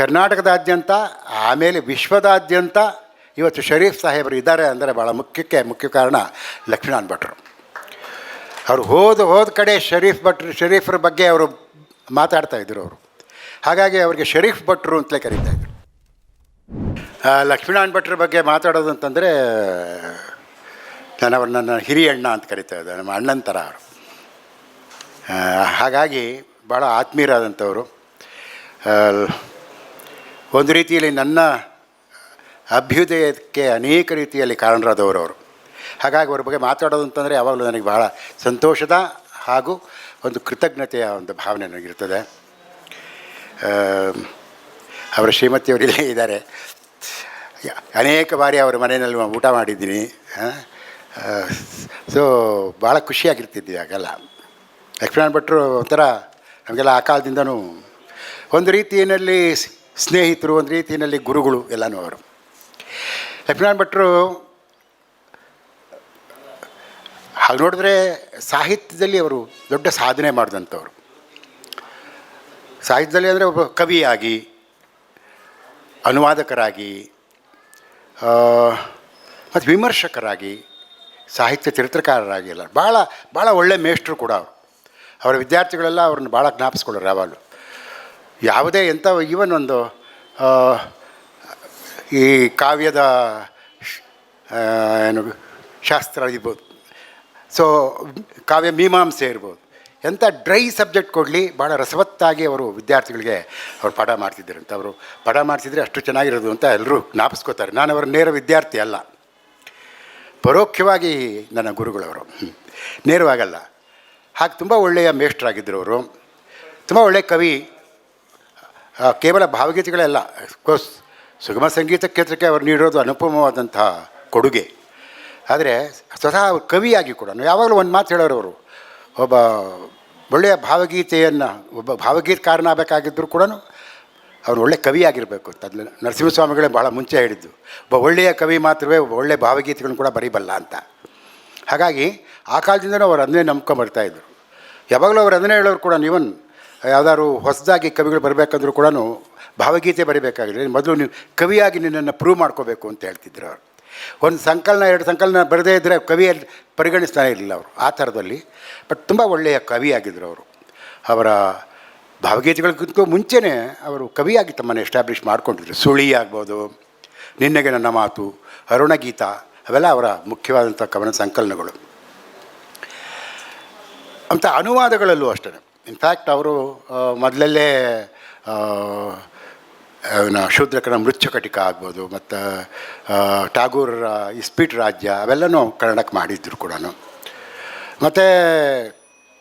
ಕರ್ನಾಟಕದಾದ್ಯಂತ, ಆಮೇಲೆ ವಿಶ್ವದಾದ್ಯಂತ ಇವತ್ತು ಶರೀಫ್ ಸಾಹೇಬರು ಇದ್ದಾರೆ ಅಂದರೆ ಭಾಳ ಮುಖ್ಯಕ್ಕೆ ಮುಖ್ಯ ಕಾರಣ ಲಕ್ಷ್ಮೀನಾರಾಯಣ ಭಟ್ರು. ಅವರು ಹೋದ ಹೋದ ಕಡೆ ಶರೀಫ್ ಭಟ್ರು ಷರೀಫ್ರ ಬಗ್ಗೆ ಅವರು ಮಾತಾಡ್ತಾ ಇದ್ದರು ಅವರು. ಹಾಗಾಗಿ ಅವರಿಗೆ ಶರೀಫ್ ಭಟ್ರು ಅಂತಲೇ ಕರೀತಾ ಇದ್ದರು ಲಕ್ಷ್ಮೀನಾಥ್ ಭಟ್ರ ಬಗ್ಗೆ ಮಾತಾಡೋದು ಅಂತಂದರೆ, ನಾನು ಅವ್ರು ನನ್ನ ಹಿರಿಯ ಅಣ್ಣ ಅಂತ ಕರಿತಾ ಇದ್ದೆ, ನಮ್ಮ ಅಣ್ಣನ ಥರ ಅವರು. ಹಾಗಾಗಿ ಭಾಳ ಆತ್ಮೀಯರಾದಂಥವರು. ಒಂದು ರೀತಿಯಲ್ಲಿ ನನ್ನ ಅಭ್ಯುದಯಕ್ಕೆ ಅನೇಕ ರೀತಿಯಲ್ಲಿ ಕಾರಣರಾದವರು ಅವರು. ಹಾಗಾಗಿ ಅವ್ರ ಬಗ್ಗೆ ಮಾತಾಡೋದು ಅಂತಂದರೆ ಯಾವಾಗಲೂ ನನಗೆ ಬಹಳ ಸಂತೋಷದ ಹಾಗೂ ಒಂದು ಕೃತಜ್ಞತೆಯ ಒಂದು ಭಾವನೆ ನನಗಿರ್ತದೆ. ಅವರ ಶ್ರೀಮತಿಯವರು ಇಲ್ಲೇ ಇದ್ದಾರೆ. ಅನೇಕ ಬಾರಿ ಅವರ ಮನೆಯಲ್ಲಿ ಊಟ ಮಾಡಿದ್ದೀನಿ. ಸೊ ಭಾಳ ಖುಷಿಯಾಗಿರ್ತಿದ್ವಿ ಆಗೆಲ್ಲ ಲಕ್ಷ್ಮೀನಾರಾಯಣ ಭಟ್ರು ಒಂಥರ ನಮಗೆಲ್ಲ ಆ ಕಾಲದಿಂದನೂ ಒಂದು ರೀತಿಯಲ್ಲಿ ಸ್ನೇಹಿತರು ಒಂದು ರೀತಿಯಲ್ಲಿ ಗುರುಗಳು ಎಲ್ಲನೂ ಅವರು. ಲಕ್ಷ್ಮೀನಾರಾಯಣ ಭಟ್ರು ಹಾಗೆ ನೋಡಿದ್ರೆ ಸಾಹಿತ್ಯದಲ್ಲಿ ಅವರು ದೊಡ್ಡ ಸಾಧನೆ ಮಾಡಿದಂಥವ್ರು. ಸಾಹಿತ್ಯದಲ್ಲಿ ಅಂದರೆ ಒಬ್ಬ ಕವಿಯಾಗಿ, ಅನುವಾದಕರಾಗಿ ಮತ್ತು ವಿಮರ್ಶಕರಾಗಿ, ಸಾಹಿತ್ಯ ಚರಿತ್ರಕಾರರಾಗಿ ಎಲ್ಲ. ಭಾಳ ಭಾಳ ಒಳ್ಳೆ ಮೇಷ್ಟ್ರು ಕೂಡ ಅವರು. ಅವರ ವಿದ್ಯಾರ್ಥಿಗಳೆಲ್ಲ ಅವ್ರನ್ನ ಭಾಳ ಜ್ಞಾಪಿಸ್ಕೊಳ್ಳೋರು ಯಾವಾಗಲೂ. ಯಾವುದೇ ಎಂಥ ಈವನ್ ಒಂದು ಈ ಕಾವ್ಯದ ಏನು, ಶಾಸ್ತ್ರ ಇರ್ಬೋದು. ಸೊ ಕಾವ್ಯ ಮೀಮಾಂಸೆ ಇರ್ಬೋದು. ಎಂಥ ಡ್ರೈ ಸಬ್ಜೆಕ್ಟ್ ಕೊಡಲಿ ಭಾಳ ರಸವತ್ತಾಗಿ ಅವರು ವಿದ್ಯಾರ್ಥಿಗಳಿಗೆ ಅವರು ಪಾಠ ಅಂತ. ಅವರು ಪಾಠ ಮಾಡ್ತಿದ್ರೆ ಅಷ್ಟು ಚೆನ್ನಾಗಿರೋದು ಅಂತ ಎಲ್ಲರೂ ಜ್ಞಾಪಿಸ್ಕೋತಾರೆ. ನಾನು ಅವರ ನೇರ ವಿದ್ಯಾರ್ಥಿ ಅಲ್ಲ. ಪರೋಕ್ಷವಾಗಿ ನನ್ನ ಗುರುಗಳವರು. ನೇರವಾಗಲ್ಲ. ಹಾಗೆ ತುಂಬ ಒಳ್ಳೆಯ ಮೇಷ್ಟ್ರಾಗಿದ್ದರು ಅವರು. ತುಂಬ ಒಳ್ಳೆಯ ಕವಿ. ಕೇವಲ ಭಾವಗೀತೆಗಳೆಲ್ಲ ಕೋರ್ಸ್ ಸುಗಮ ಸಂಗೀತ ಕ್ಷೇತ್ರಕ್ಕೆ ಅವರು ನೀಡಿರೋದು ಅನುಪಮವಾದಂತಹ ಕೊಡುಗೆ. ಆದರೆ ಸ್ವತಃ ಕವಿಯಾಗಿ ಕೂಡ ಯಾವಾಗಲೂ ಒಂದು ಮಾತು ಹೇಳೋರು ಅವರು, ಒಬ್ಬ ಒಳ್ಳೆಯ ಭಾವಗೀತೆಯನ್ನು, ಒಬ್ಬ ಭಾವಗೀತಕಾರನಾಗಬೇಕಾಗಿದ್ದರೂ ಕೂಡ ಅವನು ಒಳ್ಳೆ ಕವಿಯಾಗಿರಬೇಕು ಅದನ್ನ ನರಸಿಂಹಸ್ವಾಮಿಗಳೇ ಭಾಳ ಮುಂಚೆ ಹೇಳಿದ್ದು. ಒಬ್ಬ ಒಳ್ಳೆಯ ಕವಿ ಮಾತ್ರವೇ ಒಬ್ಬ ಒಳ್ಳೆಯ ಭಾವಗೀತೆಗಳನ್ನು ಕೂಡ ಬರೀಬಲ್ಲ ಅಂತ. ಹಾಗಾಗಿ ಆ ಕಾಲದಿಂದನೂ ಅವರು ಅದನ್ನೇ ನಂಬ್ಕೊಂಬರ್ತಾಯಿದ್ರು ಯಾವಾಗಲೂ ಅವ್ರು ಅದನ್ನೇ ಹೇಳೋರು ಕೂಡ ನೀವನ್ ಯಾವ್ದಾದ್ರು ಹೊಸದಾಗಿ ಕವಿಗಳು ಬರಬೇಕಂದ್ರೂ ಕೂಡ ಭಾವಗೀತೆ ಬರೀಬೇಕಾಗಿಲ್ಲ ಮೊದಲು ನೀವು ಕವಿಯಾಗಿ ನಿನ್ನನ್ನು ಪ್ರೂವ್ ಮಾಡ್ಕೋಬೇಕು ಅಂತ ಹೇಳ್ತಿದ್ರು ಅವರು. ಒಂದು ಸಂಕಲನ, ಎರಡು ಸಂಕಲನ ಬರದೇ ಇದ್ದರೆ ಕವಿಯಲ್ಲಿ ಪರಿಗಣಿಸ್ತಾ ಇರಲಿಲ್ಲ ಅವರು ಆ ಥರದಲ್ಲಿ. ಬಟ್ ತುಂಬ ಒಳ್ಳೆಯ ಕವಿಯಾಗಿದ್ದರು ಅವರು. ಅವರ ಭಾವಗೀತೆಗಳಿಗಿಂತ ಮುಂಚೆನೇ ಅವರು ಕವಿಯಾಗಿ ತಮ್ಮನ್ನು ಎಸ್ಟಾಬ್ಲಿಷ್ ಮಾಡ್ಕೊಂಡಿದ್ರು. ಸುಳಿ ಆಗ್ಬೋದು, ನಿನ್ನೆಗೆ ನನ್ನ ಮಾತು, ಅರುಣಗೀತ, ಅವೆಲ್ಲ ಅವರ ಮುಖ್ಯವಾದಂಥ ಕವನ ಸಂಕಲನಗಳು. ಅಂತ ಅನುವಾದಗಳಲ್ಲೂ ಅಷ್ಟೇ ಇನ್ಫ್ಯಾಕ್ಟ್ ಅವರು ಮೊದಲಲ್ಲೇ ಶೂದ್ರಕನ ಮೃಚ್ಛಕಟಿಕ ಆಗ್ಬೋದು, ಮತ್ತು ಟಾಗೂರ್ ಇಸ್ಪೀಟ್ ರಾಜ್ಯ ಅವೆಲ್ಲನೂ ಕನ್ನಡಕ್ಕೆ ಮಾಡಿದ್ರು ಕೂಡ ಮತ್ತು,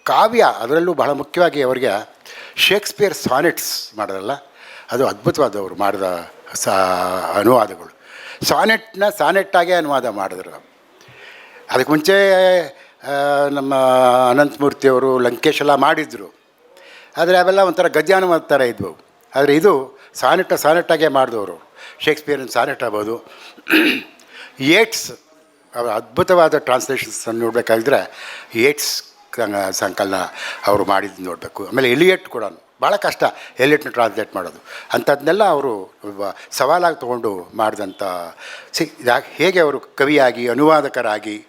ಕಾವ್ಯ ಅದರಲ್ಲೂ ಬಹಳ ಮುಖ್ಯವಾಗಿ ಅವರಿಗೆ ಶೇಕ್ಸ್ಪಿಯರ್ ಸಾನೆಟ್ಸ್ ಮಾಡಿದ್ರಲ್ಲ ಅದು ಅದ್ಭುತವಾದವರು ಮಾಡಿದ ಸಾ, ಅನುವಾದಗಳು. ಸಾನೆಟ್ನ ಸಾನೆಟ್ಟಾಗೆ ಅನುವಾದ ಮಾಡಿದ್ರು. ಅದಕ್ಕೆ ಮುಂಚೆ ನಮ್ಮ ಅನಂತಮೂರ್ತಿಯವರು ಲಂಕೇಶ್ ಎಲ್ಲ ಮಾಡಿದರು. ಆದರೆ ಅವೆಲ್ಲ ಒಂಥರ ಗದ್ಯಾನುವಾದ ಥರ ಇದ್ವು. ಆದರೆ ಇದು ಸಾನೆಟ್ಟ ಸಾನೆಟ್ಟಾಗೆ ಮಾಡಿದವರು. ಶೇಕ್ಸ್ಪಿಯರಿನ ಸಾನೆಟ್ ಆಗ್ಬೋದು. ಏಟ್ಸ್, ಅವರ ಅದ್ಭುತವಾದ ಟ್ರಾನ್ಸ್ಲೇಷನ್ಸ್ ನೋಡಬೇಕಾಗಿದ್ರೆ ಏಟ್ಸ್ ಸಂಕಲನ ಅವರು ಮಾಡಿದ್ದು ನೋಡಬೇಕು. ಆಮೇಲೆ ಎಲಿಯಟ್ ಕೂಡ ಭಾಳ ಕಷ್ಟ ಎಲಿಯಟ್ನ ಟ್ರಾನ್ಸ್ಲೇಟ್ ಮಾಡೋದು. ಅಂಥದ್ದನ್ನೆಲ್ಲ ಅವರು ಸವಾಲಾಗಿ ತೊಗೊಂಡು ಮಾಡಿದಂಥ, ಸಿ ಹೇಗೆ ಅವರು ಕವಿಯಾಗಿ, ಅನುವಾದಕರಾಗಿ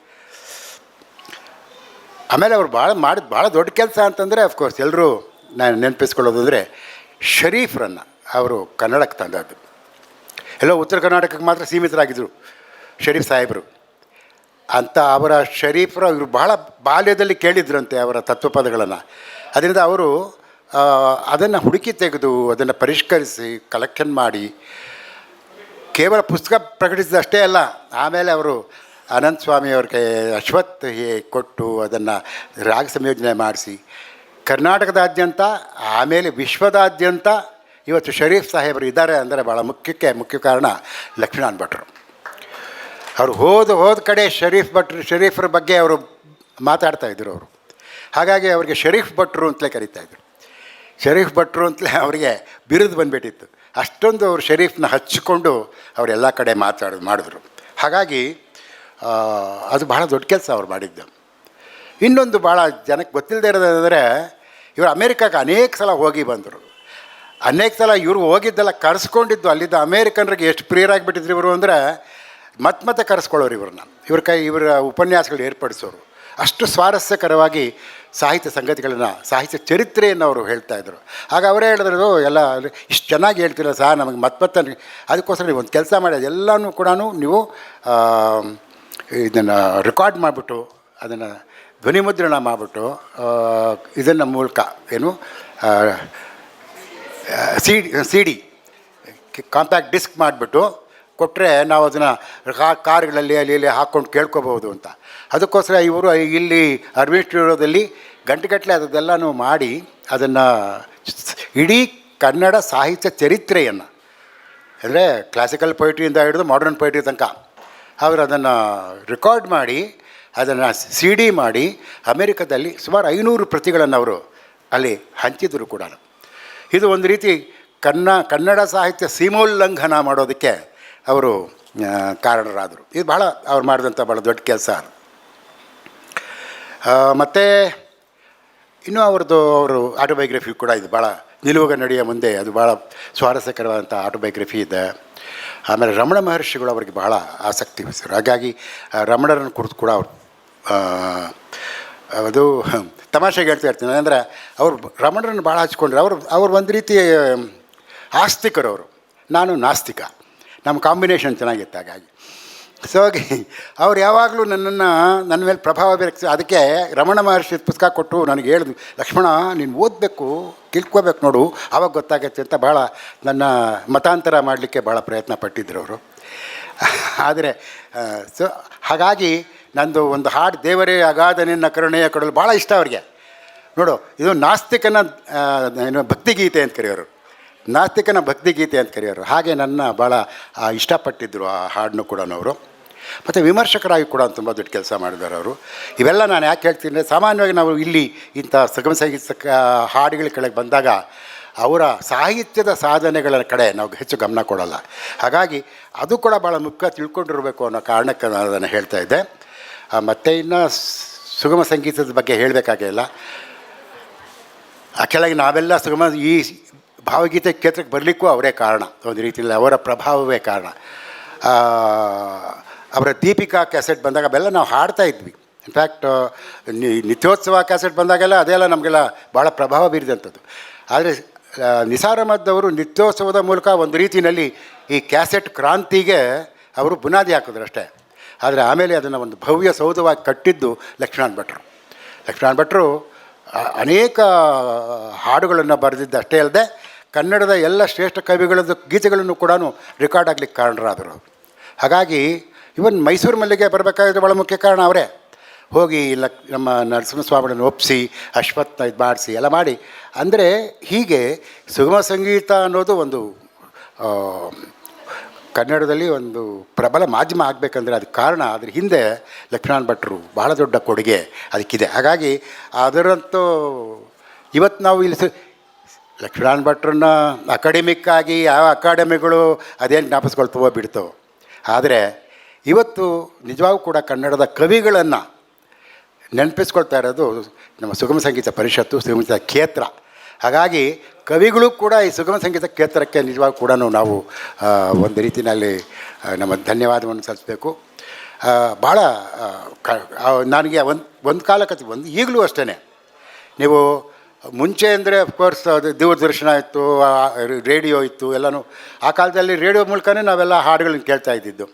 ಆಮೇಲೆ ಅವ್ರು ಭಾಳ ಮಾಡಿದ ಭಾಳ ದೊಡ್ಡ ಕೆಲಸ ಅಂತಂದರೆ ಅಫ್ಕೋರ್ಸ್ ಎಲ್ಲರೂ ನಾನು ನೆನಪಿಸ್ಕೊಳ್ಳೋದು ಅಂದರೆ ಶರೀಫ್ರನ್ನು ಅವರು ಕನ್ನಡಕ್ಕೆ ತಂದದ್ದು. ಎಲ್ಲೋ ಉತ್ತರ ಕರ್ನಾಟಕಕ್ಕೆ ಮಾತ್ರ ಸೀಮಿತರಾಗಿದ್ದರು ಶರೀಫ್ ಸಾಹೇಬರು. ಅಂತ ಅವರ ಶರೀಫರು ಇವರು ಬಹಳ ಬಾಲ್ಯದಲ್ಲಿ ಕೇಳಿದ್ರಂತೆ ಅವರ ತತ್ವಪದಗಳನ್ನು ಅದರಿಂದ ಅವರು ಅದನ್ನು ಹುಡುಕಿ ತೆಗೆದು ಅದನ್ನು ಪರಿಷ್ಕರಿಸಿ ಕಲೆಕ್ಷನ್ ಮಾಡಿ, ಕೇವಲ ಪುಸ್ತಕ ಪ್ರಕಟಿಸಿದಷ್ಟೇ ಅಲ್ಲ, ಆಮೇಲೆ ಅವರು ಅನಂತ ಸ್ವಾಮಿಯವ್ರಿಗೆ ಅಶ್ವತ್ಥ ಹೇ- ಕೊಟ್ಟು ಅದನ್ನು ರಾಗ ಸಂಯೋಜನೆ ಮಾಡಿಸಿ, ಕರ್ನಾಟಕದಾದ್ಯಂತ, ಆಮೇಲೆ ವಿಶ್ವದಾದ್ಯಂತ ಇವತ್ತು ಶರೀಫ್ ಸಾಹೇಬರು ಇದ್ದಾರೆ ಅಂದರೆ ಭಾಳ ಮುಖ್ಯಕ್ಕೆ ಮುಖ್ಯ ಕಾರಣ ಲಕ್ಷ್ಮೀನಾರಾಯಣ ಭಟ್ರು. ಅವರು ಹೋದ ಹೋದ ಕಡೆ ಶರೀಫ್ ಭಟ್ರು, ಶರೀಫ್ರ ಬಗ್ಗೆ ಅವರು ಮಾತಾಡ್ತಾ ಇದ್ದರು ಅವರು. ಹಾಗಾಗಿ ಅವರಿಗೆ ಶರೀಫ್ ಭಟ್ರು ಅಂತಲೇ ಕರೀತಾ ಇದ್ದರು ಶರೀಫ್ ಭಟ್ರು ಅಂತಲೇ ಅವರಿಗೆ ಬಿರುದು ಬಂದುಬಿಟ್ಟಿತ್ತು. ಅಷ್ಟೊಂದು ಅವರು ಶರೀಫ್ನ ಹಚ್ಚಿಕೊಂಡು ಅವರೆಲ್ಲ ಕಡೆ ಮಾತಾಡೋದು ಮಾಡಿದ್ರು. ಹಾಗಾಗಿ ಅದು ಬಹಳ ದೊಡ್ಡ ಕೆಲಸ ಅವ್ರು ಮಾಡಿದ್ದು. ಇನ್ನೊಂದು ಭಾಳ ಜನಕ್ಕೆ ಗೊತ್ತಿಲ್ಲದೆ ಇರೋದಂದರೆ ಇವರು ಅಮೇರಿಕಾಗೆ ಅನೇಕ ಸಲ ಹೋಗಿ ಬಂದರು. ಅನೇಕ ಸಲ ಇವರು ಹೋಗಿದ್ದೆಲ್ಲ ಕರೆಸ್ಕೊಂಡಿದ್ದು ಅಲ್ಲಿದ್ದ ಅಮೇರಿಕನ್ರಿಗೆ ಎಷ್ಟು ಪ್ರಿಯರಾಗಿಬಿಟ್ಟಿದ್ರು ಇವರು ಅಂದರೆ ಮತ್ತೆ ಮತ್ತೆ ಕರೆಸ್ಕೊಳ್ಳೋರು ಇವ್ರನ್ನ ಇವ್ರ ಕೈ, ಇವರ ಉಪನ್ಯಾಸಗಳು ಏರ್ಪಡಿಸೋರು. ಅಷ್ಟು ಸ್ವಾರಸ್ಯಕರವಾಗಿ ಸಾಹಿತ್ಯ ಸಂಗತಿಗಳನ್ನು, ಸಾಹಿತ್ಯ ಚರಿತ್ರೆಯನ್ನು ಅವರು ಹೇಳ್ತಾ ಇದ್ರು. ಆಗ ಅವರೇ ಹೇಳಿದ್ರು ಎಲ್ಲ ಇಷ್ಟು ಚೆನ್ನಾಗಿ ಹೇಳ್ತಿಲ್ಲ ಸಹ ನಮಗೆ ಮತ್ತೆ ಮತ್ತೆ ಅದಕ್ಕೋಸ್ಕರ ನೀವು ಒಂದು ಕೆಲಸ ಮಾಡಿ, ಅದೆಲ್ಲನೂ ಕೂಡ ನೀವು ಇದನ್ನು ರೆಕಾರ್ಡ್ ಮಾಡಿಬಿಟ್ಟು, ಅದನ್ನು ಧ್ವನಿಮುದ್ರಣ ಮಾಡಿಬಿಟ್ಟು ಇದನ್ನು ಮೂಲಕ ಏನು C C D compact disc ಮಾಡಿಬಿಟ್ಟು ಕೊಟ್ಟರೆ ನಾವು ಅದನ್ನು ಕಾರ್ಗಳಲ್ಲಿ ಅಲ್ಲಿ ಇಲ್ಲಿ ಹಾಕ್ಕೊಂಡು ಕೇಳ್ಕೊಬೋದು ಅಂತ. ಅದಕ್ಕೋಸ್ಕರ ಇವರು ಇಲ್ಲಿ ಅರವಿಂದ್ ಸ್ಟುಡಿಯೋದಲ್ಲಿ ಗಂಟೆಗಟ್ಟಲೆ ಅದೆಲ್ಲನೂ ಮಾಡಿ ಅದನ್ನು ಇಡೀ ಕನ್ನಡ ಸಾಹಿತ್ಯ ಚರಿತ್ರೆಯನ್ನು, ಅಂದರೆ ಕ್ಲಾಸಿಕಲ್ ಪೊಯಿಟ್ರಿಯಿಂದ ಹಿಡಿದು ಮಾಡರ್ನ್ ಪೊಯಿಟ್ರಿ ತನಕ ಅವರು ಅದನ್ನು ರೆಕಾರ್ಡ್ ಮಾಡಿ, ಅದನ್ನು ಸಿ ಡಿ ಮಾಡಿ ಅಮೇರಿಕದಲ್ಲಿ ಸುಮಾರು ಐನೂರು ಪ್ರತಿಗಳನ್ನು ಅವರು ಅಲ್ಲಿ ಹಂಚಿದ್ರು ಕೂಡ. ಇದು ಒಂದು ರೀತಿ ಕನ್ನ, ಕನ್ನಡ ಸಾಹಿತ್ಯ ಸೀಮೋಲ್ಲಂಘನ ಮಾಡೋದಕ್ಕೆ ಅವರು ಕಾರಣರಾದರು. ಇದು ಭಾಳ ಅವ್ರು ಮಾಡಿದಂಥ ಭಾಳ ದೊಡ್ಡ ಕೆಲಸ ಮತ್ತು ಇನ್ನೂ ಅವ್ರದ್ದು ಅವರು ಆಟೋಬಯೋಗ್ರಫಿ ಕೂಡ ಇದು. ಭಾಳ ನಿಲುವಾಗ ನಡೆಯ ಮುಂದೆ ಅದು ಭಾಳ ಸ್ವಾರಸ್ಯಕರವಾದಂಥ ಆಟೋಬಯೋಗ್ರಫಿ ಇದೆ. ಆಮೇಲೆ ರಮಣ ಮಹರ್ಷಿಗಳು ಅವರಿಗೆ ಬಹಳ ಆಸಕ್ತಿ ವಹಿಸಿದರು. ಹಾಗಾಗಿ ರಮಣರನ್ನು ಕುರಿತು ಕೂಡ ಅವರು ಅದು ತಮಾಷೆಗೆ ಹೇಳ್ತಾ ಇರ್ತೀನಿ. ಅಂದರೆ ಅವರು ರಮಣರನ್ನು ಭಾಳ ಹಚ್ಕೊಂಡ್ರೆ. ಅವರು, ಅವ್ರು ಒಂದು ರೀತಿ, ಆಸ್ತಿಕರು ಅವರು. ನಾನು ನಾಸ್ತಿಕ. ನಮ್ಮ ಕಾಂಬಿನೇಷನ್ ಚೆನ್ನಾಗಿತ್ತು ಹಾಗಾಗಿ. ಸೊ ಹಾಗೆ ಅವ್ರು ಯಾವಾಗಲೂ ನನ್ನನ್ನು ನನ್ನ ಮೇಲೆ ಪ್ರಭಾವ ಬೀರಕ್ಕೆ ಅದಕ್ಕೆ ರಮಣ ಮಹರ್ಷಿ ಪುಸ್ತಕ ಕೊಟ್ಟು ನನಗೆ ಹೇಳಿದ್ರು, ಲಕ್ಷ್ಮಣ, ನೀನು ಓದಬೇಕು, ತಿಳ್ಕೋಬೇಕು ನೋಡು ಆವಾಗ ಗೊತ್ತಾಗತ್ತೆ ಅಂತ ಭಾಳ ನನ್ನ ಮತಾಂತರ ಮಾಡಲಿಕ್ಕೆ ಭಾಳ ಪ್ರಯತ್ನ ಪಟ್ಟಿದ್ದರು ಅವರು. ಆದರೆ ಸೊ ಹಾಗಾಗಿ ನಂದು ಒಂದು ಹಾಡು, ದೇವರೇ ಅಗಾಧ ನಿನ್ನ ಕರುಣೆಯ ಕೊಡಲು ಭಾಳ ಇಷ್ಟ ಅವ್ರಿಗೆ. ನೋಡು, ಇದು ನಾಸ್ತಿಕನ ಏನು ಭಕ್ತಿಗೀತೆ ಅಂತ ಕರೆಯೋರು. ನಾಸ್ತಿಕನ ಭಕ್ತಿಗೀತೆ ಅಂತ ಕರೆಯೋರು. ಹಾಗೆ ನನ್ನ ಭಾಳ ಇಷ್ಟಪಟ್ಟಿದ್ದರು ಆ ಹಾಡನ್ನು ಕೂಡ ಅವರು ಮತ್ತು ವಿಮರ್ಶಕರಾಗಿ ಕೂಡ ತುಂಬ ದೊಡ್ಡ ಕೆಲಸ ಮಾಡಿದ್ದಾರೆ ಅವರು. ಇವೆಲ್ಲ ನಾನು ಯಾಕೆ ಹೇಳ್ತೀನಿ ಅಂದರೆ ಸಾಮಾನ್ಯವಾಗಿ ನಾವು ಇಲ್ಲಿ ಇಂಥ ಸುಗಮ ಸಂಗೀತ ಹಾಡುಗಳ ಕೆಳಗೆ ಬಂದಾಗ ಅವರ ಸಾಹಿತ್ಯದ ಸಾಧನೆಗಳ ಕಡೆ ನಾವು ಹೆಚ್ಚು ಗಮನ ಕೊಡೋಲ್ಲ. ಹಾಗಾಗಿ ಅದು ಕೂಡ ಭಾಳ ಮುಖ್ಯ ತಿಳ್ಕೊಂಡಿರಬೇಕು ಅನ್ನೋ ಕಾರಣಕ್ಕೆ ನಾನು ಅದನ್ನು ಹೇಳ್ತಾ ಇದ್ದೆ. ಮತ್ತು ಇನ್ನು ಸುಗಮ ಸಂಗೀತದ ಬಗ್ಗೆ ಹೇಳಬೇಕಾಗಿಲ್ಲ. ಆ, ಕೆಳಗೆ ನಾವೆಲ್ಲ ಸುಗಮ, ಈ ಭಾವಗೀತೆ ಕ್ಷೇತ್ರಕ್ಕೆ ಬರಲಿಕ್ಕೂ ಅವರೇ ಕಾರಣ. ಒಂದು ರೀತಿಯಲ್ಲಿ ಅವರ ಪ್ರಭಾವವೇ ಕಾರಣ. ಅವರ ದೀಪಿಕಾ ಕ್ಯಾಸೆಟ್ ಬಂದಾಗ ಅವೆಲ್ಲ ನಾವು ಹಾಡ್ತಾ ಇದ್ವಿ. ಇನ್ಫ್ಯಾಕ್ಟ್ ನಿತ್ಯೋತ್ಸವ ಕ್ಯಾಸೆಟ್ ಬಂದಾಗೆಲ್ಲ ಅದೆಲ್ಲ ನಮಗೆಲ್ಲ ಭಾಳ ಪ್ರಭಾವ ಬೀರಿದಂಥದ್ದು. ಆದರೆ ನಿಸಾರ್ ಅಹಮದ್ ಅವರು ನಿತ್ಯೋತ್ಸವದ ಮೂಲಕ ಒಂದು ರೀತಿಯಲ್ಲಿ ಈ ಕ್ಯಾಸೆಟ್ ಕ್ರಾಂತಿಗೆ ಅವರು ಬುನಾದಿ ಹಾಕಿದ್ರು ಅಷ್ಟೇ. ಆದರೆ ಆಮೇಲೆ ಅದನ್ನು ಒಂದು ಭವ್ಯ ಸೌಧವಾಗಿ ಕಟ್ಟಿದ್ದು ಲಕ್ಷ್ಮಣ ಭಟ್ರು. ಲಕ್ಷ್ಮಣ ಭಟ್ರು ಅನೇಕ ಹಾಡುಗಳನ್ನು ಬರೆದಿದ್ದು ಅಷ್ಟೇ ಅಲ್ಲದೆ ಕನ್ನಡದ ಎಲ್ಲ ಶ್ರೇಷ್ಠ ಕವಿಗಳದ್ದು ಗೀತೆಗಳನ್ನು ಕೂಡ ರೆಕಾರ್ಡ್ ಆಗಲಿಕ್ಕೆ ಕಾರಣರಾದರು ಹಾಗಾಗಿ ಇವನ್ ಮೈಸೂರು ಮಲ್ಲಿಗೆ ಬರಬೇಕಾದ್ರೆ ಭಾಳ ಮುಖ್ಯ ಕಾರಣ ಅವರೇ. ಹೋಗಿ ಲಕ್ ನಮ್ಮ ನರಸಿಂಹಸ್ವಾಮಿಯನ್ನು ಒಪ್ಪಿಸಿ ಅಶ್ವತ್ಥ ಇದು ಮಾಡಿಸಿ, ಎಲ್ಲ ಮಾಡಿ. ಅಂದರೆ ಹೀಗೆ ಸುಗಮ ಸಂಗೀತ ಅನ್ನೋದು ಒಂದು ಕನ್ನಡದಲ್ಲಿ ಒಂದು ಪ್ರಬಲ ಮಾಧ್ಯಮ ಆಗಬೇಕಂದ್ರೆ ಅದಕ್ಕೆ ಕಾರಣ. ಅದ್ರ ಹಿಂದೆ ಲಕ್ಷ್ಮಣ ಭಟ್ರು ಬಹಳ ದೊಡ್ಡ ಕೊಡುಗೆ ಅದಕ್ಕಿದೆ. ಹಾಗಾಗಿ ಅದರಂತೂ ಇವತ್ತು ನಾವು ಇಲ್ಲಿ ಲಕ್ಷ್ಮಣ್ ಭಟ್ರನ್ನ ಅಕಾಡೆಮಿಕ್ಕಾಗಿ ಯಾವ ಅಕಾಡೆಮಿಗಳು ಅದೇನು ಜ್ಞಾಪಿಸ್ಕೊಳ್ತವೋ ಬಿಡ್ತವೋ ಆದರೆ ಇವತ್ತು ನಿಜವಾಗೂ ಕೂಡ ಕನ್ನಡದ ಕವಿಗಳನ್ನು ನೆನಪಿಸ್ಕೊಳ್ತಾ ಇರೋದು ನಮ್ಮ ಸುಗಮ ಸಂಗೀತ ಪರಿಷತ್ತು ಸುಗಮ ಸಂಗೀತ ಕ್ಷೇತ್ರ ಹಾಗಾಗಿ ಕವಿಗಳು ಕೂಡ ಈ ಸುಗಮ ಸಂಗೀತ ಕ್ಷೇತ್ರಕ್ಕೆ ನಿಜವಾಗೂ ಕೂಡ ನಾವು ಒಂದು ರೀತಿಯಲ್ಲಿ ನಮ್ಮ ಧನ್ಯವಾದವನ್ನು ಸಲ್ಲಿಸಬೇಕು. ಭಾಳ ನನಗೆ ಒಂದು ಒಂದು ಕಾಲಕ್ಕೆ ಒಂದು ಈಗಲೂ ಅಷ್ಟೇ ನೀವು ಮುಂಚೆ ಅಂದರೆ ಅಫ್ಕೋರ್ಸ್ ಅದು ದೂರದರ್ಶನ ಇತ್ತು ರೇಡಿಯೋ ಇತ್ತು, ಎಲ್ಲನೂ. ಆ ಕಾಲದಲ್ಲಿ ರೇಡಿಯೋ ಮೂಲಕನೇ ನಾವೆಲ್ಲ ಹಾಡುಗಳನ್ನ ಕೇಳ್ತಾ ಇದ್ದಿದ್ದು.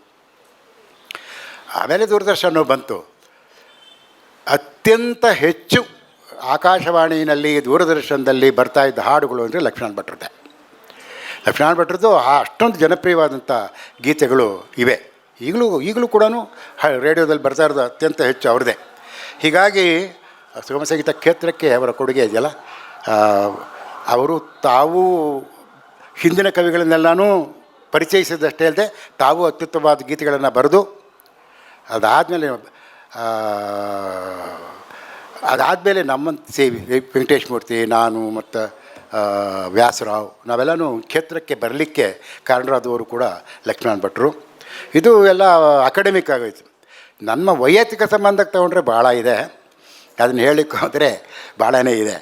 ಆಮೇಲೆ ದೂರದರ್ಶನ ಬಂತು. ಅತ್ಯಂತ ಹೆಚ್ಚು ಆಕಾಶವಾಣಿಯಲ್ಲಿ ದೂರದರ್ಶನದಲ್ಲಿ ಬರ್ತಾ ಇದ್ದ ಹಾಡುಗಳು ಅಂದರೆ ಲಕ್ಷ್ಮಣ ಭಟ್ರದ್ದೇ. ಲಕ್ಷ್ಮಣ ಭಟ್ರದ್ದು ಆ ಅಷ್ಟೊಂದು ಜನಪ್ರಿಯವಾದಂಥ ಗೀತೆಗಳು ಇವೆ. ಈಗಲೂ ಈಗಲೂ ಕೂಡ ರೇಡಿಯೋದಲ್ಲಿ ಬರ್ತಾ ಇರೋದು ಅತ್ಯಂತ ಹೆಚ್ಚು ಅವ್ರದ್ದೇ. ಹೀಗಾಗಿ ಸುಗಮ ಸಂಗೀತ ಕ್ಷೇತ್ರಕ್ಕೆ ಅವರ ಕೊಡುಗೆ ಇದೆಯಲ್ಲ ಅವರು ತಾವು ಹಿಂದಿನ ಕವಿಗಳನ್ನೆಲ್ಲನೂ ಪರಿಚಯಿಸಿದಷ್ಟೇ ಅಲ್ಲದೆ ತಾವು ಅತ್ಯುತ್ತಮವಾದ ಗೀತೆಗಳನ್ನು ಬರೆದು ಅದಾದಮೇಲೆ ಅದಾದಮೇಲೆ ನಮ್ಮ ಸೇವಿ ವೆಂಕಟೇಶ್ ಮೂರ್ತಿ, ನಾನು ಮತ್ತು ವ್ಯಾಸರಾವ್, ನಾವೆಲ್ಲನೂ ಕ್ಷೇತ್ರಕ್ಕೆ ಬರಲಿಕ್ಕೆ ಕಾರಣರಾದವರು ಕೂಡ ಲಕ್ಷ್ಮಣ್ ಭಟ್ರು. ಇದು ಎಲ್ಲ ಅಕಾಡೆಮಿಕ್ ಆಗೋಯ್ತು. ನಮ್ಮ ವೈಯಕ್ತಿಕ ಸಂಬಂಧಕ್ಕೆ ತಗೊಂಡ್ರೆ ಭಾಳ ಇದೆ. ಅದನ್ನು ಹೇಳಲಿಕ್ಕೆ ಹೋದರೆ ಭಾಳನೇ ಇದೆ.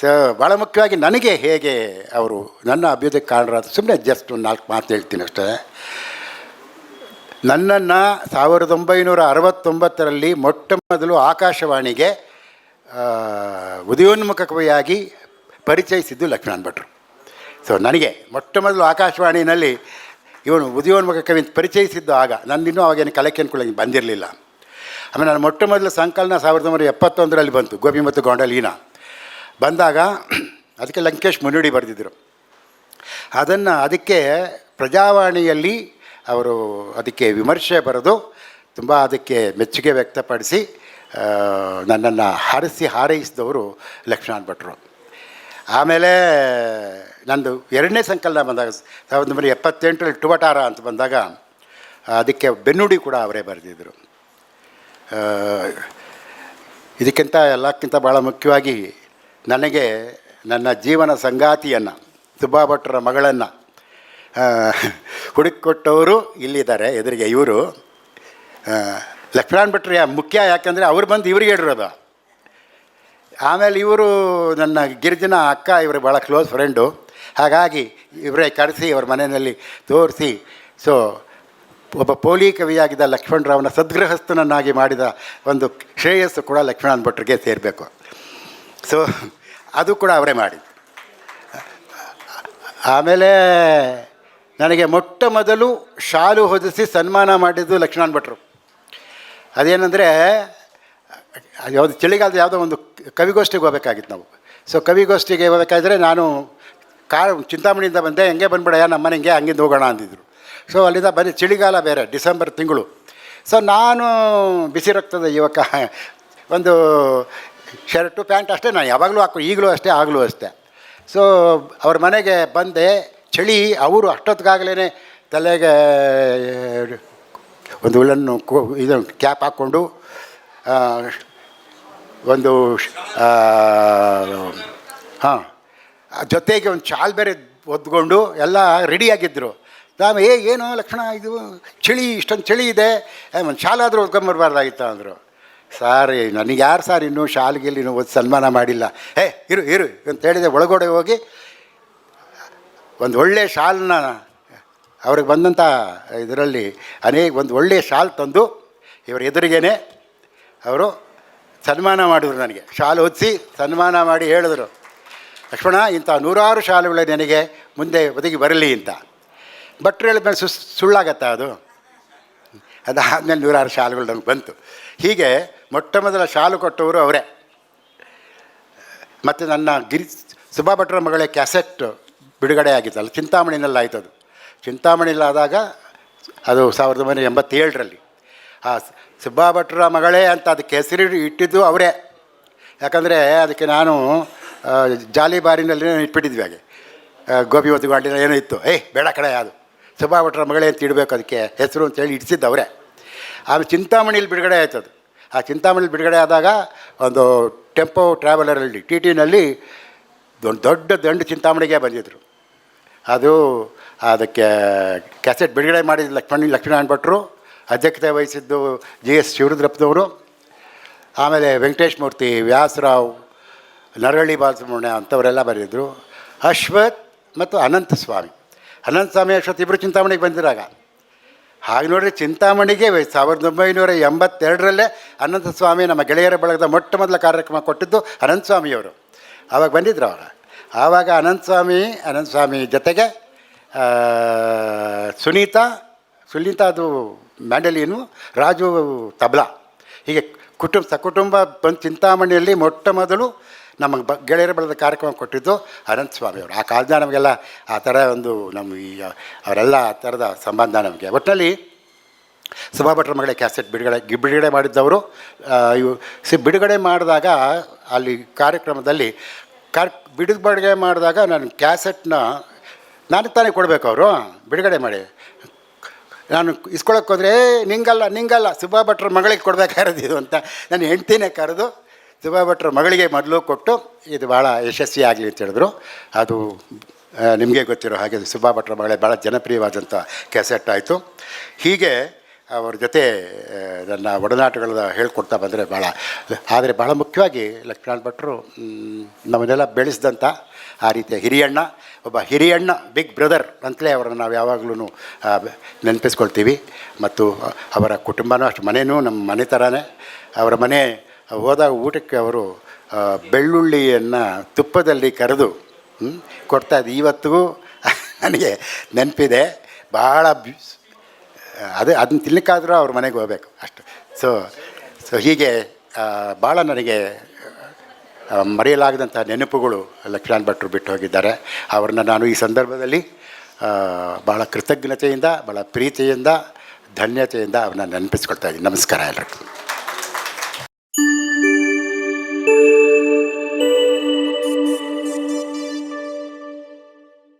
ಸೊ ಭಾಳ ಮುಖ್ಯವಾಗಿ ನನಗೆ ಹೇಗೆ ಅವರು ನನ್ನ ಅಭ್ಯುದಯಕ್ಕೆ ಕಾರಣರಾದ ಸುಮ್ಮನೆ ಜಸ್ಟ್ ಒಂದು ನಾಲ್ಕು ಮಾತು ಹೇಳ್ತೀನಿ ಅಷ್ಟೇ. ನನ್ನನ್ನು ಸಾವಿರದ ಒಂಬೈನೂರ ಅರವತ್ತೊಂಬತ್ತರಲ್ಲಿ ಮೊಟ್ಟ ಮೊದಲು ಆಕಾಶವಾಣಿಗೆ ಉದಯೋನ್ಮುಖ ಕವಿಯಾಗಿ ಪರಿಚಯಿಸಿದ್ದು ಲಕ್ಷ್ಮಣ್ ಭಟ್ರು. ಸೊ ನನಗೆ ಮೊಟ್ಟ ಮೊದಲು ಆಕಾಶವಾಣಿಯಲ್ಲಿ ಇವನು ಉದಯೋನ್ಮುಖ ಕವಿ ಪರಿಚಯಿಸಿದ್ದು ಆಗ. ನಂದಿನ್ನೂ ಅವಾಗೇನು ಕಲೆಕ್ಕೆ ಅನ್ಕೊಳ್ಳಿ ಬಂದಿರಲಿಲ್ಲ. ಆಮೇಲೆ ನಾನು ಮೊಟ್ಟ ಮೊದಲು ಸಂಕಲನ ಸಾವಿರದ ಒಂಬೈನೂರ ಎಪ್ಪತ್ತೊಂದರಲ್ಲಿ ಬಂತು, ಗೋಪಿ ಮತ್ತು ಗೊಂಡಲೀನ ಬಂದಾಗ ಅದಕ್ಕೆ ಲಂಕೇಶ್ ಮುನ್ನುಡಿ ಬರೆದಿದ್ದರು ಅದನ್ನು, ಅದಕ್ಕೆ ಪ್ರಜಾವಾಣಿಯಲ್ಲಿ ಅವರು ಅದಕ್ಕೆ ವಿಮರ್ಶೆ ಬರೆದು ತುಂಬ ಅದಕ್ಕೆ ಮೆಚ್ಚುಗೆ ವ್ಯಕ್ತಪಡಿಸಿ ನನ್ನನ್ನು ಹಾರಿಸಿ ಹಾರೈಸಿದವರು ಲಕ್ಷ್ಮಣ್ ಭಟ್ರು. ಆಮೇಲೆ ನಂದು ಎರಡನೇ ಸಂಕಲನ ಬಂದಾಗ, ಸಾವಿರದ ಒಂಬೈನೂರ ಎಪ್ಪತ್ತೆಂಟರಲ್ಲಿ ಟುವಟಾರ ಅಂತ ಬಂದಾಗ, ಅದಕ್ಕೆ ಬೆನ್ನುಡಿ ಕೂಡ ಅವರೇ ಬರೆದಿದ್ದರು. ಇದಕ್ಕಿಂತ ಎಲ್ಲಕ್ಕಿಂತ ಭಾಳ ಮುಖ್ಯವಾಗಿ ನನಗೆ ನನ್ನ ಜೀವನ ಸಂಗಾತಿಯನ್ನು, ಸುಬ್ಬಾ ಭಟ್ರ ಮಗಳನ್ನು ಹುಡುಕಿಕೊಟ್ಟವರು ಇಲ್ಲಿದ್ದಾರೆ, ಎದುರಿಗೆ ಇವರು. ಲಕ್ಷ್ಮಣ್ ಭಟ್ರು ಮುಖ್ಯ ಯಾಕಂದರೆ ಅವ್ರು ಬಂದು ಇವ್ರಿಗೆ ಹೇಳಿರೋದು. ಆಮೇಲೆ ಇವರು ನನ್ನ ಗಿರಿಜನ ಅಕ್ಕ, ಇವರು ಭಾಳ ಕ್ಲೋಸ್ ಫ್ರೆಂಡು ಹಾಗಾಗಿ ಇವರೇ ಕರೆಸಿ ಅವ್ರ ಮನೆಯಲ್ಲಿ ತೋರಿಸಿ. ಸೊ ಒಬ್ಬ ಪೋಲಿ ಕವಿಯಾಗಿದ್ದ ಲಕ್ಷ್ಮಣರಾವ್ನ ಸದ್ಗೃಹಸ್ಥನನ್ನಾಗಿ ಮಾಡಿದ ಒಂದು ಶ್ರೇಯಸ್ಸು ಕೂಡ ಲಕ್ಷ್ಮಣ ಭಟ್ರಿಗೆ ಸೇರಬೇಕು. ಸೊ ಅದು ಕೂಡ ಅವರೇ ಮಾಡಿದ್ದು. ಆಮೇಲೆ ನನಗೆ ಮೊಟ್ಟ ಮೊದಲು ಶಾಲು ಹೊದಿಸಿ ಸನ್ಮಾನ ಮಾಡಿದ್ದು ಲಕ್ಷ್ಮಣ್ ಭಟ್ರು. ಅದೇನೆಂದರೆ ಯಾವುದು ಚಳಿಗಾಲದ ಯಾವುದೋ ಒಂದು ಕವಿಗೋಷ್ಠಿಗೆ ಹೋಗಬೇಕಾಗಿತ್ತು ನಾವು. ಸೊ ಕವಿಗೋಷ್ಠಿಗೆ ಹೋಗಬೇಕಾದ್ರೆ ನಾನು ಕಾರ್ ಚಿಂತಾಮಣಿಯಿಂದ ಬಂದೆ, ಹೆಂಗೆ ಬಂದ್ಬಿಡಯ್ಯ ನಮ್ಮ ಮನೆ ಹಿಂಗೆ, ಹಂಗಿಂದ ಹೋಗೋಣ ಅಂದಿದ್ರು. ಸೊ ಅಲ್ಲಿಂದ ಬರೀ ಚಳಿಗಾಲ ಬೇರೆ, ಡಿಸೆಂಬರ್ ತಿಂಗಳು. ಸೊ ನಾನು ಬಿಸಿ ರಕ್ತದ ಯುವಕ, ಒಂದು ಶರ್ಟು, ಪ್ಯಾಂಟ್ ಅಷ್ಟೇ ನಾನು ಯಾವಾಗಲೂ ಹಾಕೋ ಈಗಲೂ ಅಷ್ಟೇ, ಆಗಲೂ ಅಷ್ಟೇ. ಸೊ ಅವ್ರ ಮನೆಗೆ ಬಂದೆ ಚಳಿ, ಅವರು ಅಷ್ಟೊತ್ತಿಗಾಗಲೇ ತಲೆಗೆ ಒಂದು ಉಳನ್ನು ಇದು ಕ್ಯಾಪ್ ಹಾಕ್ಕೊಂಡು ಒಂದು ಹಾಂ, ಜೊತೆಗೆ ಒಂದು ಚಾಲ್ ಬೇರೆ ಒದ್ಕೊಂಡು ಎಲ್ಲ ರೆಡಿಯಾಗಿದ್ದರು ನಾವು, ಏ, ಏನು ಲಕ್ಷಣ, ಇದು ಚಳಿ, ಇಷ್ಟೊಂದು ಚಳಿ ಇದೆ ಒಂದು ಶಾಲಾದರೂ ಒದ್ಕೊಂಬರ್ಬಾರ್ದಾಗಿತ್ತು ಅಂದರು. ಸಾರಿ, ನನಗೆ ಯಾರು ಸಾರ್ ಇನ್ನೂ ಶಾಲೆಗೆ ಇನ್ನೂ ಓದಿ ಸನ್ಮಾನ ಮಾಡಿಲ್ಲ. ಏ, ಇರು ಇರು, ಅಂತ ಹೇಳಿದೆ, ಒಳಗಡೆ ಹೋಗಿ ಒಂದು ಒಳ್ಳೆಯ ಶಾಲನ್ನ ಅವ್ರಿಗೆ ಬಂದಂಥ ಇದರಲ್ಲಿ ಅನೇಕ ಒಂದು ಒಳ್ಳೆಯ ಶಾಲ್ ತಂದು ಇವರ ಎದುರಿಗೇನೆ ಅವರು ಸನ್ಮಾನ ಮಾಡಿದ್ರು ನನಗೆ. ಶಾಲು ಹೊದಿಸಿ ಸನ್ಮಾನ ಮಾಡಿ ಹೇಳಿದರು, ಲಕ್ಷ್ಮಣ, ಇಂಥ ನೂರಾರು ಶಾಲೆಗಳು ನನಗೆ ಮುಂದೆ ಒದಗಿ ಬರಲಿ ಅಂತ. ಭಟ್ರು ಹೇಳಿದ್ಮೇಲೆ ಸು ಸುಳ್ಳಾಗತ್ತಾ ಅದು? ಅದಾದಮೇಲೆ ನೂರಾರು ಶಾಲೆಗಳು ನನಗೆ ಬಂತು. ಹೀಗೆ ಮೊಟ್ಟ ಮೊದಲ ಶಾಲು ಕೊಟ್ಟವರು ಅವರೇ. ಮತ್ತು ನನ್ನ ಗಿರಿ, ಸುಬ್ಬಾ ಭಟ್ರ ಮಗಳೇ ಕ್ಯಾಸೆಟ್ ಬಿಡುಗಡೆ ಆಗಿತ್ತಲ್ಲ ಚಿಂತಾಮಣಿನಲ್ಲಿ ಅದು. ಚಿಂತಾಮಣಿಲಾದಾಗ ಅದು ಸಾವಿರದ ಒಂಬೈನೂರ ಎಂಬತ್ತೇಳರಲ್ಲಿ. ಆ ಸುಬ್ಬಾ ಭಟ್ರ ಮಗಳೇ ಅಂತ ಅದಕ್ಕೆ ಹೆಸರು ಇಟ್ಟಿದ್ದು ಅವರೇ. ಯಾಕಂದರೆ ಅದಕ್ಕೆ ನಾನು ಜಾಲಿ ಬಾರಿನಲ್ಲಿ ಇಟ್ಬಿಟ್ಟಿದ್ವಿ ಹಾಗೆ. ಗೋಪಿ ಮತ್ತು ಗಾಂಡಿನ ಏನೋ ಇತ್ತು. ಏಯ್, ಬೇಡ ಕಡೆ ಅದು. ಸುಬ್ಬಾ ಭಟ್ರ ಮಗಳೇ ಅಂತ ಇಡಬೇಕು ಅದಕ್ಕೆ ಹೆಸರು ಅಂತೇಳಿ ಇಡಿಸಿದ್ದು ಅವರೇ. ಆಮೇಲೆ ಚಿಂತಾಮಣಿಲಿ ಬಿಡುಗಡೆ ಆಯ್ತು ಅದು. ಆ ಚಿಂತಾಮಣಿಲಿ ಬಿಡುಗಡೆ ಆದಾಗ ಒಂದು ಟೆಂಪೋ ಟ್ರಾವೆಲರಲ್ಲಿ, ಟಿ ಟಿನಲ್ಲಿ ದೊಡ್ಡ ದೊಡ್ಡ ದಂಡು ಚಿಂತಾಮಣಿಗೆ ಬಂದಿದ್ದರು ಅದು, ಅದಕ್ಕೆ ಕ್ಯಾಸೆಟ್ ಬಿಡುಗಡೆ ಮಾಡಿದ ಲಕ್ಷ್ಮಣ ಲಕ್ಷ್ಮೀನಾರಾಯಣ ಭಟ್ರು, ಅಧ್ಯಕ್ಷತೆ ವಹಿಸಿದ್ದು ಜಿ ಎಸ್ ಶಿವರುದ್ರಪ್ಪನವರು, ಆಮೇಲೆ ವೆಂಕಟೇಶ್ ಮೂರ್ತಿ, ವ್ಯಾಸರಾವ್, ನರಹಳ್ಳಿ ಬಾಲಸುಬ್ರಹ್ಮಣ್ಯ ಅಂಥವರೆಲ್ಲ ಬರೆದಿದ್ರು. ಅಶ್ವಥ್ ಮತ್ತು ಅನಂತ ಸ್ವಾಮಿ. ಅನಂತ ಸ್ವಾಮಿ, ಅಶ್ವಥ್ ಇಬ್ಬರು ಚಿಂತಾಮಣಿಗೆ ಬಂದಿರಾಗ ಹಾಗೆ ನೋಡಿದ್ರೆ ಚಿಂತಾಮಣಿಗೆ ಸಾವಿರದ ಒಂಬೈನೂರ ಎಂಬತ್ತೆರಡರಲ್ಲೇ ಅನಂತ ಸ್ವಾಮಿ ನಮ್ಮ ಗೆಳೆಯರ ಬಳಗದ ಮೊಟ್ಟ ಮೊದಲ ಕಾರ್ಯಕ್ರಮ ಕೊಟ್ಟಿದ್ದು ಅನಂತ ಸ್ವಾಮಿಯವರು. ಆವಾಗ ಬಂದಿದ್ರು ಅವರು. ಆವಾಗ ಅನಂತ ಸ್ವಾಮಿ ಅನಂತ ಸ್ವಾಮಿ ಜೊತೆಗೆ ಸುನೀತಾ ಸುನೀತಾ ಅದು ಮ್ಯಾಂಡಲೀನು ರಾಜು ತಬಲಾ. ಹೀಗೆ ಕುಟುಂಬ, ಸಕುಟುಂಬ ಬಂದು ಚಿಂತಾಮಣಿಯಲ್ಲಿ ಮೊಟ್ಟ ಮೊದಲು ನಮಗೆ ಬ, ಗೆಳೆಯರ ಬಳದ ಕಾರ್ಯಕ್ರಮ ಕೊಟ್ಟಿದ್ದು ಅನಂತ ಸ್ವಾಮಿಯವರು ಆ ಕಾಲದ ನಮಗೆಲ್ಲ ಆ ಥರ ಒಂದು ನಮ್ಮ ಈ, ಅವರೆಲ್ಲ ಆ ಥರದ ಸಂಬಂಧ ನಮಗೆ. ಒಟ್ಟಿನಲ್ಲಿ ಸುಭಾಭಟ್ರ ಮಗಳ ಕ್ಯಾಸೆಟ್ ಬಿಡುಗಡೆ ಬಿಡುಗಡೆ ಮಾಡಿದ್ದವರು ಇವು, ಸಿ, ಬಿಡುಗಡೆ ಮಾಡಿದಾಗ ಅಲ್ಲಿ ಕಾರ್ಯಕ್ರಮದಲ್ಲಿ ಕಾರ್ ಬಿಡುಗಡೆ ಮಾಡಿದಾಗ ನಾನು ಕ್ಯಾಸೆಟ್ನ ನನಗೆ ತಾನೇ ಕೊಡಬೇಕು ಅವರು? ಬಿಡುಗಡೆ ಮಾಡಿ. ನಾನು ಇಸ್ಕೊಳಕ್ಕೆ ಹೋದರೆ ನಿಂಗಲ್ಲ ನಿಂಗಲ್ಲ, ಸುಬ್ಬಾ ಭಟ್ರ ಮಗಳಿಗೆ ಕೊಡಬೇಕಾಗಿರೋದು ಇದು? ಅಂತ ನನ್ನ ಹೆಂಡ್ತಿನೇ ಕರೆದು, ಸುಬ್ಬಾ ಭಟ್ರ ಮಗಳಿಗೆ ಮೊದಲು ಕೊಟ್ಟು, ಇದು ಭಾಳ ಯಶಸ್ವಿ ಆಗಲಿ ಅಂತ ಹೇಳಿದ್ರು. ಅದು ನಿಮಗೆ ಗೊತ್ತಿರೋ ಹಾಗೆ ಸುಬ್ಬಾ ಭಟ್ರ ಮಗಳೇ ಭಾಳ ಜನಪ್ರಿಯವಾದಂಥ ಕ್ಯಾಸೆಟ್ ಆಯಿತು. ಹೀಗೆ ಅವ್ರ ಜೊತೆ ನನ್ನ ಒಡನಾಟಗಳನ್ನ ಹೇಳ್ಕೊಡ್ತಾ ಬಂದರೆ ಭಾಳ ಆದರೆ ಭಾಳ ಮುಖ್ಯವಾಗಿ ಲಕ್ಷ್ಮಣ್ ಭಟ್ರು ನಮ್ಮನ್ನೆಲ್ಲ ಬೆಳೆಸಿದಂಥ ಆ ರೀತಿಯ ಹಿರಿಯಣ್ಣ ಒಬ್ಬ ಹಿರಿಯಣ್ಣ ಬಿಗ್ ಬ್ರದರ್ ಅಂತಲೇ ಅವರನ್ನು ನಾವು ಯಾವಾಗಲೂ ನೆನಪಿಸ್ಕೊಳ್ತೀವಿ. ಮತ್ತು ಅವರ ಕುಟುಂಬನೂ ಅಷ್ಟು ಮನೆಯೂ ನಮ್ಮ ಮನೆ ಥರನೇ ಅವರ ಮನೆ, ಹೋದಾಗ ಊಟಕ್ಕೆ ಅವರು ಬೆಳ್ಳುಳ್ಳಿಯನ್ನು ತುಪ್ಪದಲ್ಲಿ ಕರೆದು ಕೊಡ್ತಾಯಿದ್ದು ಇವತ್ತಿಗೂ ನನಗೆ ನೆನಪಿದೆ. ಭಾಳ ಅದೇ ಅದನ್ನ ತಿನ್ನಲಿಕ್ಕಾದರೂ ಅವ್ರ ಮನೆಗೆ ಹೋಗಬೇಕು, ಅಷ್ಟು. ಸೊ ಸೊ ಹೀಗೆ ಭಾಳ ನನಗೆ ಮರೆಯಲಾಗದಂಥ ನೆನಪುಗಳು ಲಕ್ಷ್ಮಣ್ ಭಟ್ರು ಬಿಟ್ಟು ಹೋಗಿದ್ದಾರೆ. ಅವ್ರನ್ನ ನಾನು ಈ ಸಂದರ್ಭದಲ್ಲಿ ಭಾಳ ಕೃತಜ್ಞತೆಯಿಂದ ಭಾಳ ಪ್ರೀತಿಯಿಂದ, ಧನ್ಯತೆಯಿಂದ ಅವ್ರನ್ನ ನೆನಪಿಸ್ಕೊಳ್ತಾ ಇದ್ದೀನಿ. ನಮಸ್ಕಾರ ಎಲ್ರಿಗೂ.